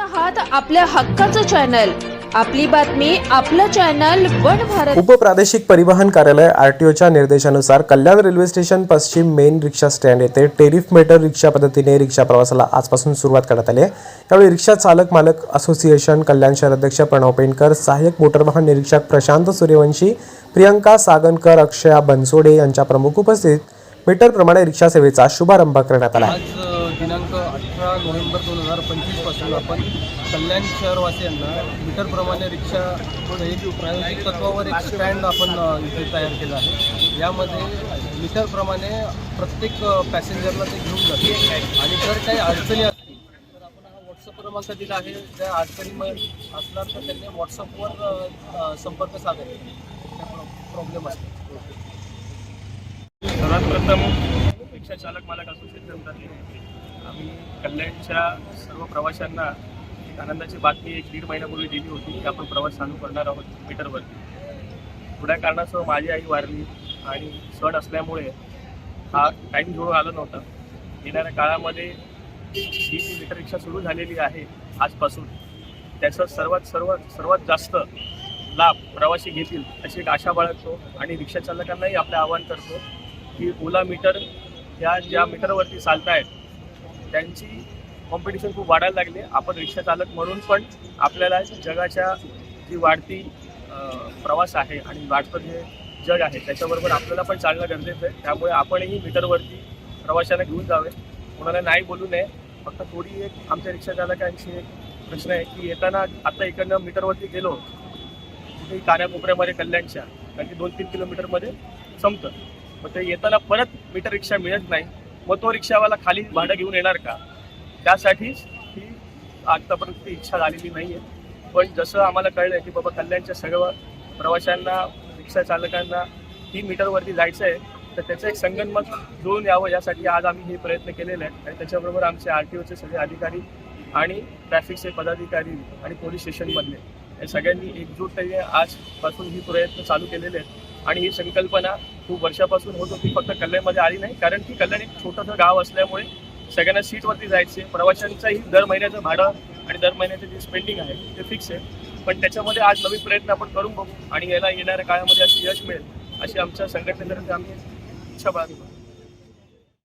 आहात आपल्या हक्काचं चॅनल. आपली बातमी आपलं चॅनल वन भारत. उपप्रादेशिक परिवहन कार्यालय आरटीओच्या निर्देशानुसार कल्याण रेल्वे स्टेशन पश्चिम मेन रिक्षा स्टँड येथे टेरिफ मीटर रिक्षा पद्धतीने रिक्षा प्रवासाला आजपासून सुरुवात करण्यात आली आहे. त्यावेळी रिक्षा चालक मालक असोसिएशन कल्याण शहर अध्यक्ष प्रणव पेंडकर सहाय्यक मोटर वाहन निरीक्षक प्रशांत सूर्यवंशी प्रियंका सागनकर अक्षया बनसोडे यांच्या प्रमुख उपस्थित मीटरप्रमाणे रिक्षा सेवेचा शुभारंभ करण्यात आला दिनांक अठरा नोव्हेंबर दोन हजार पंचवीसपासून आपण. कल्याण शहरवासियांना मीटरप्रमाणे रिक्षा एक प्रायोगिक तत्वावर एक स्टँड आपण इथे तयार केला आहे. यामध्ये मीटरप्रमाणे प्रत्येक पॅसेंजरला ते घेऊन जाते आणि जर काही अडचणी असतील तर आपण हा व्हॉट्सअप क्रमांक दिला आहे. त्या अडचणीमध्ये असणार तर त्यांनी व्हॉट्सअपवर संपर्क साधायचा प्रॉब्लेम असतो सर्वात प्रथम रिक्षा चालक मालक असोसिएशनतर्फे आम्ही कल्याणच्या सर्व प्रवाशांना एक आनंदाची बातमी एक दीड महिन्यापूर्वी दिली होती की आपण प्रवास चालू करणार आहोत मीटरवरती थोड्या कारणासह माझी आई वारली आणि सण असल्यामुळे हा टाईम जुळून आला नव्हता. येणाऱ्या काळामध्ये ही जी मीटर रिक्षा सुरू झालेली आहे आजपासून त्याचा सर्वात सर्वात सर्वात जास्त लाभ प्रवासी घेतील अशी एक आशा बाळगतो आणि रिक्षा चालकांनाही आपलं आवाहन करतो की ओला मीटर या ज्या मीटरवरती चालत आहेत त्यांची कॉम्पिटिशन खूप वाढायला लागली आपण रिक्षा चालक म्हणून पण आपल्याला जगाच्या जी वाढती प्रवास आहे आणि वाढतं जे जग आहे त्याच्याबरोबर आपल्याला पण चालणं गरजेचं आहे. त्यामुळे आपणही मीटरवरती प्रवाशांना घेऊन जावे. कोणाला नाही बोलू नये. फक्त थोडी एक आमच्या रिक्षा चालकांची एक प्रश्न आहे की येताना आता इकडनं मीटरवरती गेलो कुठेही कान्याकोपऱ्यामध्ये कल्याणच्या कारण की दोन तीन किलोमीटरमध्ये संपतं. मग ते येताना परत मीटर रिक्षा मिळत नाही. मग तो रिक्षावाला खाली भाडं घेऊन येणार का? त्यासाठीच ही आतापर्यंत ती इच्छा झालेली नाही आहे पण जसं आम्हाला कळलं की बाबा कल्याणच्या सर्व प्रवाशांना रिक्षा चालकांना तीन मीटरवरती जायचं आहे तर त्याचं एक संगणमत जुळून यावं यासाठी आज आम्ही हे प्रयत्न केलेले आहेत. आणि त्याच्याबरोबर आमचे आर टी ओचे सगळे अधिकारी आणि ट्रॅफिकचे पदाधिकारी आणि पोलीस स्टेशनमधले या सगळ्यांनी एकजूटपणे आजपासून ही प्रयत्न चालू केलेले आहेत. आणि ही संकल्पना खूप वर्षापासून होत होती फक्त कल्याणमध्ये आली नाही. कारण की कल्याण एक छोटंसं गाव असल्यामुळे सगळ्यांना सीटवरती जायचे. प्रवाशांचंही दर महिन्याचं भाडं आणि दर महिन्याचं जे स्पेंडिंग आहे ते फिक्स आहे. पण त्याच्यामध्ये आज नवीन प्रयत्न आपण करून बघू आणि याला येणाऱ्या काळामध्ये अशी यश मिळेल अशी आमच्या संघटनेतर्फे आम्ही इच्छा बाळगतो.